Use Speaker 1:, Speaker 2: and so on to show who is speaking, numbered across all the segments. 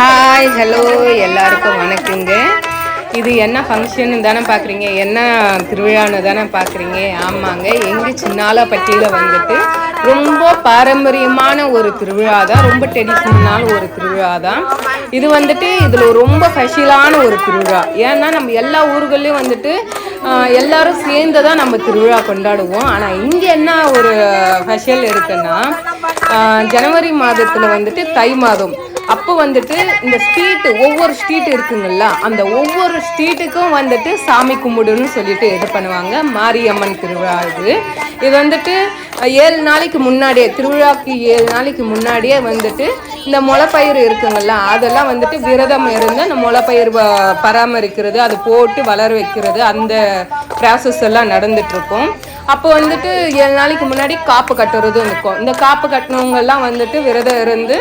Speaker 1: Hi hello எல்லாருக்கும் வணக்கங்க. இது என்ன ஃபங்க்ஷன் தானே பார்க்குறீங்க என்ன திருவிழான்னு தானே பார்க்குறீங்க ஆமாங்க எங்கள் சின்னாலப்பட்டியில் வந்துட்டு ரொம்ப பாரம்பரியமான ஒரு திருவிழா தான் ரொம்ப ட்ரெடிஷ்னலான ஒரு திருவிழா தான் இது வந்துட்டு இதில் ரொம்ப ஸ்பெஷலான ஒரு திருவிழா. ஏன்னா நம்ம எல்லா ஊர்கள்லையும் வந்துட்டு எல்லாரும் சேர்ந்து தான் நம்ம திருவிழா கொண்டாடுவோம். ஆனால் இங்கே என்ன ஒரு ஸ்பெஷல் இருக்குன்னா ஜனவரி மாதத்தில் வந்துட்டு தை மாதம். அப்போ வந்துட்டு இந்த ஸ்ட்ரீட் ஒவ்வொரு ஸ்ட்ரீட் இருக்குங்கல்ல அந்த ஒவ்வொரு ஸ்ட்ரீட்டுக்கும் வந்துட்டு சாமி கும்பிடுன்னு சொல்லிட்டு இது பண்ணுவாங்க. மாரியம்மன் திருவிழா இது. இது வந்துட்டு ஏழு நாளைக்கு முன்னாடியே திருவிழாக்கு ஏழு நாளைக்கு முன்னாடியே வந்துட்டு இந்த முளைப்பயிர் இருக்குங்கல்ல அதெல்லாம் வந்துட்டு விரதம் இருந்து அந்த முளைப்பயிர் பராமரிக்கிறது அது போட்டு வளர வைக்கிறது அந்த ப்ராசஸ் எல்லாம் நடந்துட்டுருக்கும். அப்போ வந்துட்டு ஏழு நாளைக்கு முன்னாடி காப்பு கட்டுறதும் இருக்கும். இந்த காப்பு கட்டினவங்கெல்லாம் வந்துட்டு விரதம் இருந்து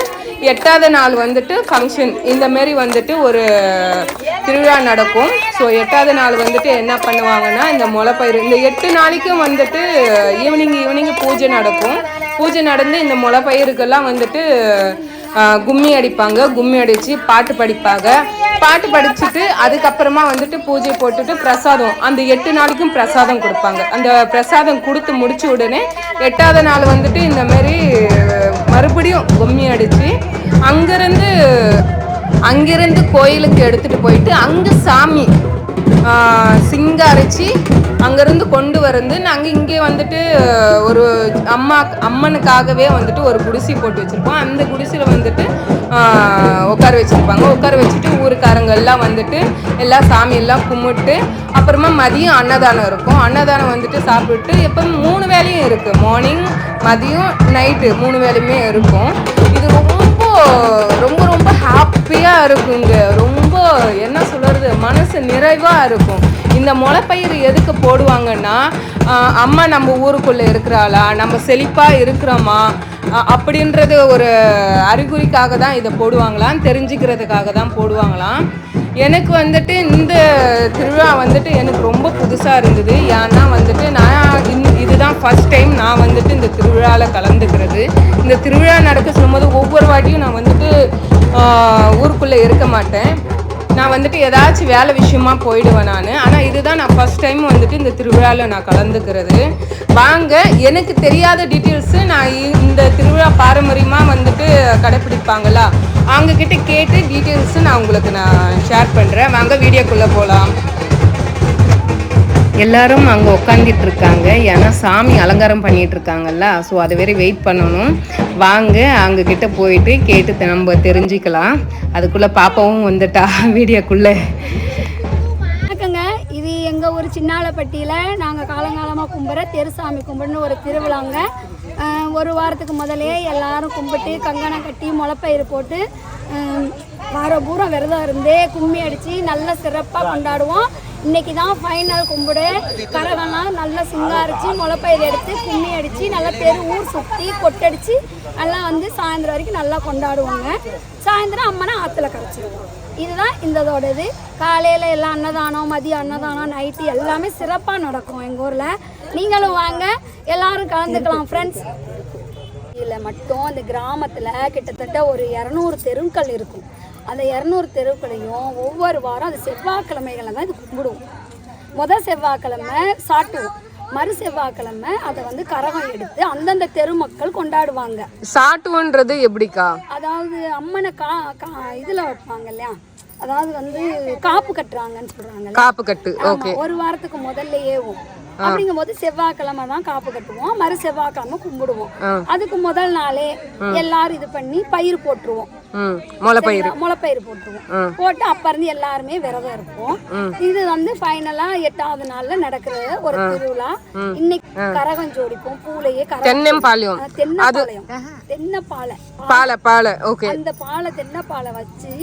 Speaker 1: எட்டாவது நாள் வந்துட்டு ஃபங்க்ஷன் இந்த மாரி வந்துட்டு ஒரு திருவிழா நடக்கும். ஸோ எட்டாவது நாள் வந்துட்டு என்ன பண்ணுவாங்கன்னா இந்த முளைப்பயிர் இந்த எட்டு நாளைக்கும் வந்துட்டு ஈவினிங் ஈவினிங் பூஜை நடக்கும். பூஜை நடந்து இந்த முளைப்பயிருக்கெல்லாம் வந்துட்டு கும்மி அடிப்பாங்க. கும்மி அடித்து பாட்டு படிப்பாங்க. பாட்டு படிச்சுட்டு அதுக்கப்புறமா வந்துட்டு பூஜை போட்டுட்டு பிரசாதம் அந்த எட்டு நாளைக்கும் பிரசாதம் கொடுப்பாங்க. அந்த பிரசாதம் கொடுத்து முடிச்ச உடனே எட்டாவது நாள் வந்துட்டு இந்தமாரி மறுபடியும் கும்மி அடித்து அங்கேருந்து அங்கேருந்து கோயிலுக்கு எடுத்துகிட்டு போயிட்டு அங்கே சாமி ஆஹ், சிங்காரிச்சு அங்கேருந்து கொண்டு வந்து நாங்கள் இங்கே வந்துட்டு ஒரு அம்மா அம்மனுக்காகவே வந்துட்டு ஒரு குடிசை போட்டு வச்சுருப்போம். அந்த குடிசையில் வந்துட்டு உட்கார வச்சுருப்பாங்க. உட்கார வச்சுட்டு ஊருக்காரங்க எல்லாம் வந்துட்டு எல்லா சாமியெல்லாம் கும்பிட்டு அப்புறமா மதியம் அன்னதானம் இருக்கும். அன்னதானம் வந்துட்டு சாப்பிட்டு எப்போ மூணு வேலையும் இருக்குது மார்னிங் மதியம் நைட்டு மூணு வேலையுமே இருக்கும். இது ரொம்ப ரொம்ப ரொம்ப ஹாப்பியாக இருக்குங்க. ரொம்ப என்ன சொல்கிறது மனசு நிறைவாக இருக்கும். இந்த முளைப்பயிர் எதுக்கு போடுவாங்கன்னா அம்மா நம்ம ஊருக்குள்ளே இருக்கிறாளா நம்ம செழிப்பாக இருக்கிறோமா அப்படின்றது ஒரு அறிகுறிக்காக தான் இதை போடுவாங்களாம் தெரிஞ்சுக்கிறதுக்காக தான் போடுவாங்களாம். எனக்கு வந்துட்டு இந்த திருவிழா வந்துட்டு எனக்கு ரொம்ப புதுசாக இருந்தது. ஏன்னா வந்துட்டு நான் இதுதான் ஃபர்ஸ்ட் டைம் நான் வந்துட்டு இந்த திருவிழாவில் கலந்துக்கிறது. இந்த திருவிழா நடக்க சொல்லும்போது ஒவ்வொரு வாட்டியும் நான் வந்துட்டு ஊருக்குள்ளே இருக்க மாட்டேன். நான் வந்துட்டு ஏதாச்சும் வேலை விஷயமா போயிடுவேன் நான். ஆனால் இதுதான் நான் ஃபர்ஸ்ட் டைம் வந்துட்டு இந்த திருவிழாவில் நான் கலந்துக்கிறது. வாங்க எனக்கு தெரியாத டீட்டெயில்ஸு நான் இந்த திருவிழா பாரம்பரியமாக வந்துட்டு கடைப்பிடிப்பாங்களா? அவங்கக்கிட்ட கேட்டு டீட்டெயில்ஸு நான் உங்களுக்கு நான் ஷேர் பண்ணுறேன் வாங்க வீடியோக்குள்ளே போகலாம் எல்லாரும் அங்கே உட்காந்துட்டு இருக்காங்க ஏன்னா சாமி அலங்காரம் பண்ணிட்டு இருக்காங்கல்ல ஸோ அதை வேற வெயிட் பண்ணணும். வாங்க அங்க கிட்ட போயிட்டு கேட்டு நம்ம தெரிஞ்சுக்கலாம். அதுக்குள்ள பாப்பாவும் வந்துட்டா வீடியோக்குள்ள.
Speaker 2: வணக்கங்க. இது எங்கள் ஊர் சின்னாலப்பட்டியில் நாங்கள் காலங்காலமாக கும்பிட்ற தெருசாமி கும்பிடுன்னு ஒரு திருவிழாங்க. ஒரு வாரத்துக்கு முதலே எல்லாரும் கும்பிட்டு கங்கணம் கட்டி முளைப்பயிறு போட்டு வார வாரம் பூரா விரதம் இருந்து கும்மி அடித்து நல்ல சிறப்பாக கொண்டாடுவோம். இன்னைக்கு தான் ஃபைனல் கும்பிடு. கரகம்லாம் நல்லா சிங்காரிச்சு முளைப்பயிர் எடுத்து கும்மி அடித்து நல்லா தெரு ஊர் சுற்றி கொட்டடிச்சு நல்லா வந்து சாயந்தரம் வரைக்கும் நல்லா கொண்டாடுவாங்க. சாயந்தரம் அம்மனை ஆற்றுல கரைச்சிடுவோம் இதுதான் இந்ததோட இது காலையில் எல்லாம் அன்னதானம் மதியம் அன்னதானம் நைட்டு எல்லாமே சிறப்பாக நடக்கும் எங்கள் ஊரில். நீங்களும் வாங்க. எல்லாரும் கலந்துக்கலாம் ஃப்ரெண்ட்ஸ் இதில் மட்டும் அந்த கிராமத்தில் கிட்டத்தட்ட ஒரு இரநூறு தெருக்கள் இருக்கும். அந்த இரநூறு தெருக்களையும் ஒவ்வொரு வாரம் அது செவ்வாய்க்கிழமைகளை தான் இது கும்பிடுவோம். முதல் செவ்வாய்க்கிழமை சாட்டுவோம் மறு செவ்வாய்க்கிழமை அதை வந்து கரகம் எடுத்து அந்தந்த தெரு மக்கள் கொண்டாடுவாங்க.
Speaker 1: சாட்டுன்றது எப்படிக்கா?
Speaker 2: அதாவது அம்மனை கா கா இதில் வைப்பாங்க இல்லையா? அதாவது வந்து காப்பு கட்டுறாங்கன்னு சொல்கிறாங்க
Speaker 1: காப்பு கட்டு ஓகே.
Speaker 2: ஒரு வாரத்துக்கு முதல்ல ஏவும். அப்படிங்கும்போது செவ்வாய்க்கிழமை தான் காப்பு கட்டுவோம். மறு செவ்வாய்க்கிழமை கும்பிடுவோம். அதுக்கு முதல் நாளே எல்லாரும் இது பண்ணி பயிர் போட்டுருவோம்.
Speaker 1: ம் முளைப்பயிர்
Speaker 2: முளைப்பயிர் போட்டுருவோம். போட்டு அப்ப இருந்து எல்லாருமே விரதம் இருப்போம். இது வந்து ஃபைனலா எட்டாவது நாள்ல நடக்கிற ஒரு திருவிழா. இன்னைக்கு கரகம் ஜோடிப்போம் பூலையே கரகம்
Speaker 1: தென்னம்பாளையம்.
Speaker 2: தென்னப்பாளையம் தென்னப்பாலை.
Speaker 1: பாலை பாலை ஓகே.
Speaker 2: அந்த பாலை தென்னப்பாலை வச்சு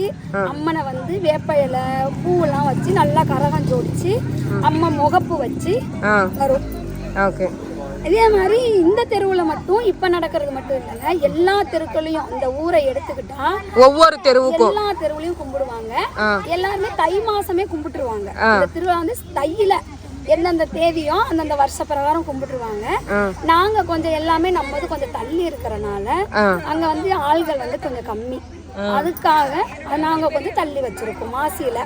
Speaker 2: அம்மனை வந்து வேப்ப இலை பூவெல்லாம் வச்சு நல்லா கரகம் ஜோடிச்சு அம்மா முகப்பு வச்சு வரும்.
Speaker 1: ஓகே.
Speaker 2: இதே மாதிரி இந்த தெருவில் மட்டும் இப்போ நடக்கிறது மட்டும் இல்லைங்க. எல்லா தெருக்களையும் இந்த ஊரை எடுத்துக்கிட்டா
Speaker 1: ஒவ்வொரு தெருவுக்கும்.
Speaker 2: எல்லா தெருவுலையும் கும்பிடுவாங்க. எல்லாருமே தை மாசமே கும்பிட்டுருவாங்க. இந்த திருவிழா வந்து தையில எந்தெந்த தேதியோ அந்தந்த வருஷ பிரகாரம் கும்பிட்டுருவாங்க. நாங்க கொஞ்சம் எல்லாமே நம்மது கொஞ்சம் தள்ளி இருக்கிறனால. அங்க வந்து ஆள்கள் வந்து கொஞ்சம் கம்மி. அதுக்காக அதை நாங்க கொஞ்சம் தள்ளி வச்சிருக்கோம் மாசியில.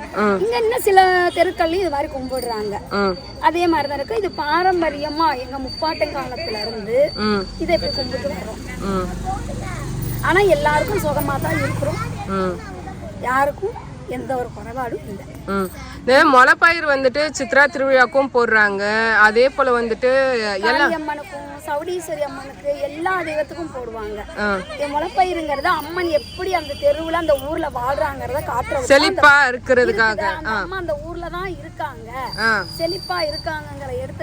Speaker 2: இங்க இன்னும் சில தெருக்கள்லயும் இது மாதிரி கும்பிடுறாங்க. அதே மாதிரி தான் இருக்கு. இது பாரம்பரியமா எங்க முப்பாட்டன் காலத்துல இருந்து இதை இப்படி கும்பிட்டு வரோம்
Speaker 1: ம்
Speaker 2: ஆனா எல்லாருக்கும் சுகமா தான் இருக்கிறோம் யாருக்கும் எந்த ஒரு குறைபாடும் இல்லை.
Speaker 1: இந்த முளைப்பயிர் வந்துட்டு சித்ரா திருவிழாக்கும் போடுறாங்க. அதே போல் வந்துட்டு எல்லாம்
Speaker 2: சவுடீஸ்வரி அம்மனுக்கு எல்லா தெய்வத்துக்கும் போடுவாங்க. இந்த முளைப்பயிருங்கிறது அம்மன் எப்படி அந்த தெருவுல அந்த ஊர்ல வாழ்றாங்கிறத காட்டுறது
Speaker 1: செழிப்பா இருக்கிறதுக்காக.
Speaker 2: அந்த அம்மா அந்த ஊர்ல தான் இருக்காங்க. செழிப்பா இருக்காங்கங்கிற எடுத்து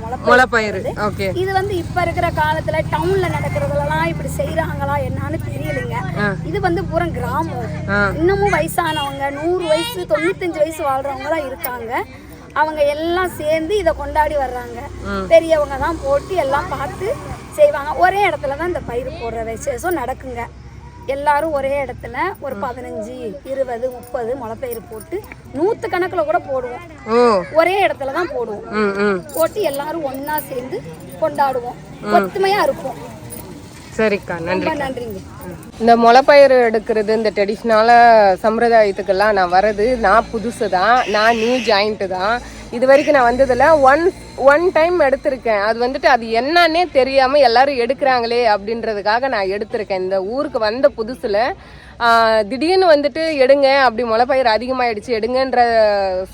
Speaker 2: முளைப்பயிர்
Speaker 1: முளைப்பயிர். ஓகே.
Speaker 2: இது வந்து இப்ப இருக்கிற காலத்துல டவுன்ல நடக்கிறதுலாம் இப்படி செய்யறாங்களா என்னன்னு தெரியலைங்க. இது வந்து பூரா கிராமம். இன்னமும் வயசானவங்க நூறு வயசு தொண்ணூத்தஞ்சு வயசு வாழ்றவங்க இருக்காங்க. அவங்க எல்லாம் சேர்ந்து இதை கொண்டாடி வர்றாங்க. பெரியவங்க தான் போட்டு எல்லாம் பார்த்து செய்வாங்க. ஒரே இடத்துல தான் இந்த பயிர் போடுற விசேஷம் நடக்குங்க. எல்லாரும் ஒரே இடத்துல ஒரு பதினஞ்சு இருபது முப்பது முளைப்பயிர் போட்டு நூற்று கணக்கில் கூட போடுவோம். ஒரே இடத்துல தான் போடுவோம். போட்டு எல்லாரும் ஒண்ணா சேர்ந்து கொண்டாடுவோம். ஒத்துமையா இருப்போம்.
Speaker 1: சரிக்கா நன்றி
Speaker 2: நன்றிங்க.
Speaker 1: இந்த முளைப்பயிர் எடுக்கிறது இந்த ட்ரெடிஷ்னலான சம்பிரதாயத்துக்கெல்லாம் நான் வர்றது நான் புதுசு தான் நான் நியூ ஜாயிண்ட்டு தான். இது வரைக்கும் நான் வந்ததில் ஒன் ஒன் டைம் எடுத்திருக்கேன். அது வந்துட்டு அது என்னன்னே தெரியாமல் எல்லாரும் எடுக்கிறாங்களே அப்படின்றதுக்காக நான் எடுத்திருக்கேன். இந்த ஊருக்கு வந்த புதுசில் திடீர்னு வந்துட்டு எடுங்க அப்படி முளைப்பயிர் அதிகமாகிடுச்சு எடுங்கன்ற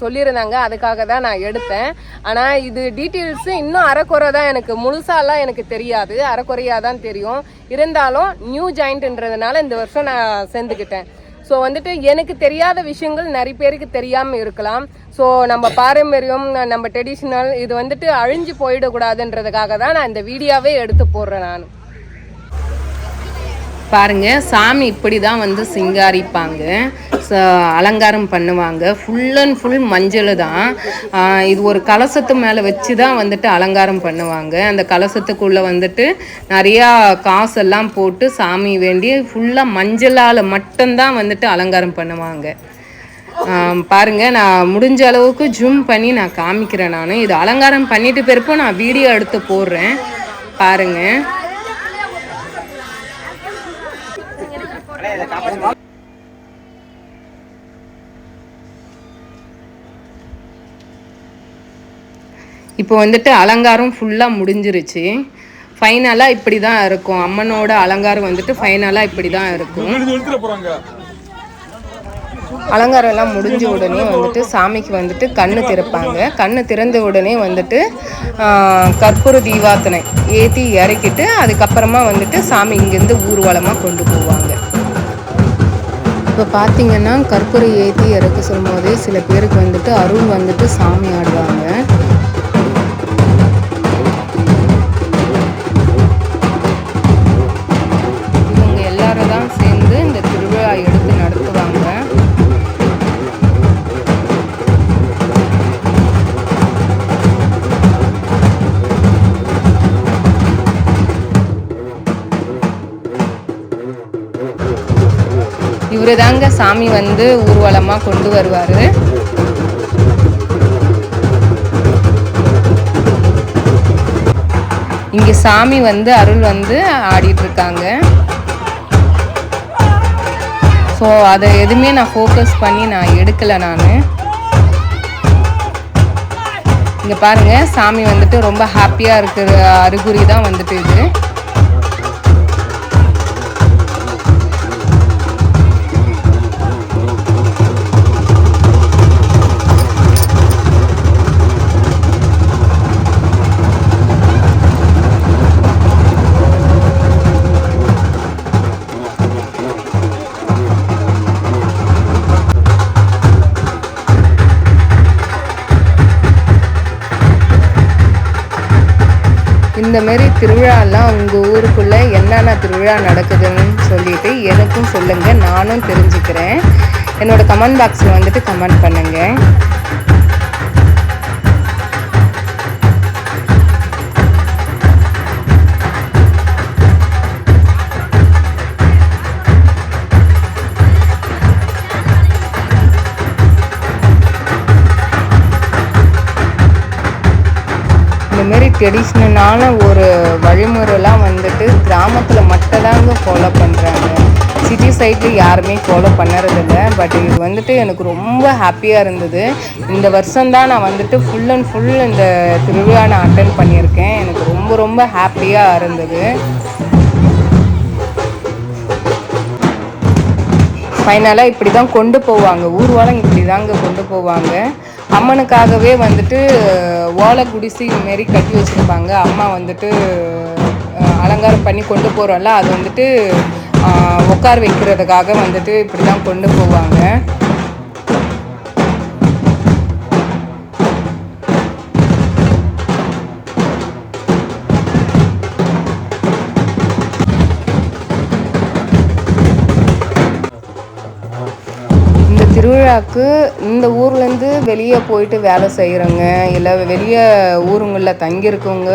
Speaker 1: சொல்லியிருந்தாங்க. அதுக்காக தான் நான் எடுத்தேன். ஆனால் இது டீட்டெயில்ஸு இன்னும் அரைக்குறை தான் எனக்கு. முழுசாலாம் எனக்கு தெரியாது. அறக்குறையாக தான் தெரியும். இருந்தாலும் நியூ ஜாயிண்ட்ன்றதுனால இந்த வருஷம் நான் சேர்ந்துக்கிட்டேன். ஸோ வந்துட்டு எனக்கு தெரியாத விஷயங்கள் நிறைய பேருக்கு தெரியாமல் இருக்கலாம். ஸோ நம்ம பாரம்பரியம் நம்ம ட்ரெடிஷ்னல் இது வந்துட்டு அழிஞ்சு போயிடக்கூடாதுன்றதுக்காக தான் நான் இந்த வீடியோவே எடுத்து போடுறேன் நான். பாருங்க சாமி இப்படி தான் வந்து சிங்காரிப்பாங்க. அலங்காரம் பண்ணுவாங்க. ஃபுல் அண்ட் ஃபுல் மஞ்சள் தான். இது ஒரு கலசத்து மேலே வச்சு தான் வந்துட்டு அலங்காரம் பண்ணுவாங்க. அந்த கலசத்துக்குள்ளே வந்துட்டு நிறையா காசெல்லாம் போட்டு சாமி வேண்டி ஃபுல்லாக மஞ்சளால் மட்டும்தான் வந்துட்டு அலங்காரம் பண்ணுவாங்க. பாருங்கள் பாருங்க நான் முடிஞ்ச அளவுக்கு ஜூம் பண்ணி நான் காமிக்கிறேன் நான். இது அலங்காரம் பண்ணிட்டு பிறப்போ நான் வீடியோ எடுத்து போடுறேன். பாருங்க. இப்போ வந்துட்டு அலங்காரம் ஃபுல்லாக முடிஞ்சிருச்சு. ஃபைனலாக இப்படி தான் இருக்கும். அம்மனோட அலங்காரம் வந்துட்டு ஃபைனலாக இப்படி தான் இருக்கும் அலங்காரம் எல்லாம் முடிஞ்ச உடனே வந்துட்டு சாமிக்கு வந்துட்டு கண்ணு திறப்பாங்க. கண்ணு திறந்த உடனே வந்துட்டு கற்பூர தீவாத்தனை ஏற்றி இறக்கிட்டு அதுக்கப்புறமா வந்துட்டு சாமி இங்கேருந்து ஊர்வலமாக கொண்டு போவாங்க. இப்போ பார்த்தீங்கன்னா கற்பூரை ஏற்றி இறக்க சொல்லும்போதே சில பேருக்கு வந்துட்டு அருள் வந்துட்டு சாமி ஆடுவாங்க. இவரு தாங்க சாமி வந்து ஊர்வலமாக கொண்டு வருவார். இங்கே சாமி வந்து அருள் வந்து ஆடிட்டுருக்காங்க. ஸோ அதை எதுவுமே நான் ஃபோக்கஸ் பண்ணி நான் எடுக்கலை நான். இங்கே பாருங்கள் சாமி வந்துட்டு ரொம்ப ஹாப்பியாக இருக்கிற அறிகுறி தான் வந்துட்டு இது. இந்தமாரி திருவிழாலாம் உங்கள் ஊருக்குள்ளே என்னென்ன திருவிழா நடக்குதுன்னு சொல்லிட்டு எனக்கும் சொல்லுங்கள் நானும் தெரிஞ்சுக்கிறேன். என்னோட கமெண்ட் பாக்ஸில் வந்துட்டு கமெண்ட் பண்ணுங்கள் ட்ரெடிஷ்னலான ஒரு வழிமுறைலாம் வந்துட்டு கிராமத்தில் மட்டும்தாங்க ஃபாலோ பண்ணுறாங்க சிட்டி சைடில் யாருமே ஃபாலோ பண்ணுறதில்ல. பட் இது வந்துட்டு எனக்கு ரொம்ப ஹாப்பியாக இருந்தது. இந்த வருஷம்தான் நான் வந்துட்டு ஃபுல் அண்ட் ஃபுல் இந்த திருவிழா நான் அட்டன் பண்ணியிருக்கேன். எனக்கு ரொம்ப ரொம்ப ஹாப்பியாக இருந்தது. ஃபைனலாக இப்படி தான் கொண்டு போவாங்க. ஊர்வலம் இப்படி தாங்க கொண்டு போவாங்க. அம்மனுக்காகவே வந்துட்டு ஓலை குடிசை மாரி கட்டி வச்சுருப்பாங்க. அம்மா வந்துட்டு அலங்காரம் பண்ணி கொண்டு போகிறோம்ல அது வந்துட்டு உட்கார வைக்கிறதுக்காக வந்துட்டு இப்படி தான் கொண்டு போவாங்க. திருவிழாக்கு இந்த ஊர்லேருந்து வெளியே போயிட்டு வேலை செய்கிறவங்க இல்லை வெளியே ஊருங்களில் தங்கியிருக்கவங்க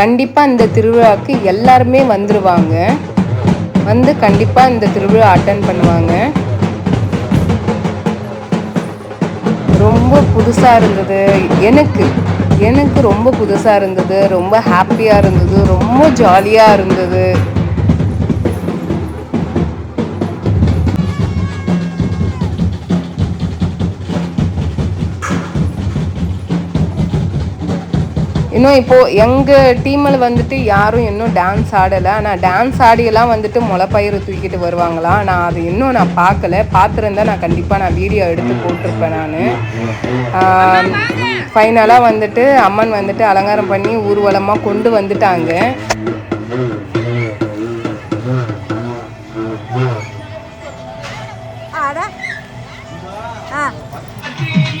Speaker 1: கண்டிப்பாக இந்த திருவிழாக்கு எல்லாருமே வந்துடுவாங்க வந்து கண்டிப்பாக இந்த திருவிழா அட்டன் பண்ணுவாங்க. ரொம்ப புதுசாக இருந்தது. எனக்கு எனக்கு ரொம்ப புதுசாக இருந்தது. ரொம்ப ஹாப்பியாக இருந்தது. ரொம்ப ஜாலியாக இருந்தது. இன்னும் இப்போது எங்கள் டீமில் வந்துட்டு யாரும் இன்னும் டான்ஸ் ஆடலை. ஆனால் டான்ஸ் ஆடியெல்லாம் வந்துட்டு முளைப்பயிறு தூக்கிட்டு வருவாங்களாம் நான் அது இன்னும் நான் பார்க்கல. பார்த்துருந்தா நான் கண்டிப்பாக நான் வீடியோ எடுத்து போட்டிருப்பேன் நான். ஃபைனலாக வந்துட்டு அம்மன் வந்துட்டு அலங்காரம் பண்ணி ஊர்வலமாக கொண்டு வந்துட்டாங்க.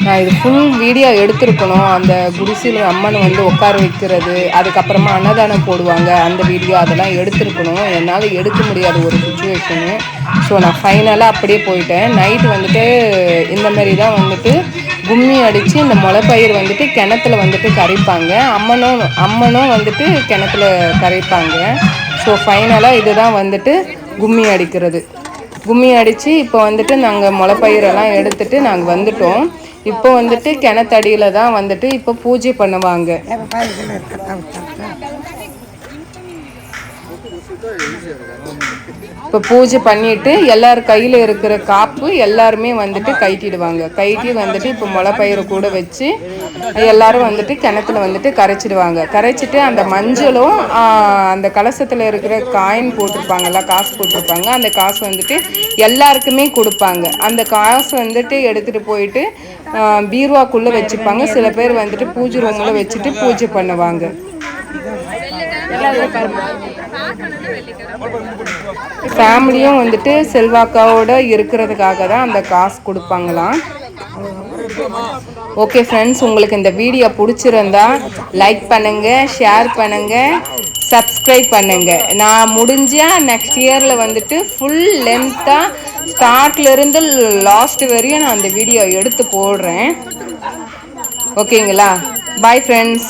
Speaker 1: நான் இது ஃபுல் வீடியோ எடுத்திருக்கணும். அந்த குடிசையில் அம்மன் வந்து உட்கார வைக்கிறது அதுக்கப்புறமா அன்னதானம் போடுவாங்க. அந்த வீடியோ அதெல்லாம் எடுத்திருக்கணும். என்னால் எடுக்க முடியாத ஒரு சுச்சுவேஷனு ஸோ நான் ஃபைனலாக அப்படியே போயிட்டேன். நைட்டு வந்துட்டு இந்த மாதிரி தான் வந்துட்டு கும்மி அடித்து இந்த முளைப்பயிர் வந்துட்டு கிணத்துல வந்துட்டு கரைப்பாங்க. அம்மனும் அம்மனும் வந்துட்டு கிணத்துல கரைப்பாங்க. ஸோ ஃபைனலாக இதுதான் வந்துட்டு கும்மி அடிக்கிறது. கும்மி அடித்து இப்போ வந்துட்டு நாங்கள் முளைப்பயிரெல்லாம் எடுத்துட்டு நாங்கள் வந்துட்டோம். இப்போ வந்துட்டு கிணத்தடியில் தான் வந்துட்டு இப்போ பூஜை பண்ணுவாங்க. இப்போ பூஜை பண்ணிட்டு எல்லார் கையில் இருக்கிற காப்பு எல்லாருமே வந்துட்டு கைட்டிடுவாங்க கைட்டி வந்துட்டு இப்போ முளைப்பயிறு கூட வச்சு எல்லாரும் வந்துட்டு கிணத்துல வந்துட்டு கரைச்சிடுவாங்க. கரைச்சிட்டு அந்த மஞ்சளும் அந்த கலசத்தில் இருக்கிற காயின் போட்டிருப்பாங்கல்ல காசு போட்டிருப்பாங்க. அந்த காசு வந்துட்டு எல்லாருக்குமே கொடுப்பாங்க. அந்த காசு வந்துட்டு எடுத்துகிட்டு போயிட்டு பீர்வாக்குள்ளே வச்சுப்பாங்க. சில பேர் வந்துட்டு பூஜை ரூமில் வச்சுட்டு பூஜை பண்ணுவாங்க. ஃபேமிலியும் வந்துட்டு செல்வாக்காவோட இருக்கிறதுக்காக தான் அந்த காசு கொடுப்பாங்களாம். ஓகே ஃப்ரெண்ட்ஸ் உங்களுக்கு இந்த வீடியோ பிடிச்சிருந்தா லைக் பண்ணுங்க ஷேர் பண்ணுங்க சப்ஸ்கிரைப் பண்ணுங்க. நான் முடிஞ்சால் நெக்ஸ்ட் இயரில் வந்துட்டு ஃபுல் லென்த்தாக ஸ்டார்ட்லேருந்து லாஸ்ட் வரையும் நான் அந்த வீடியோ எடுத்து போடுறேன். ஓகேங்களா பாய் ஃப்ரெண்ட்ஸ்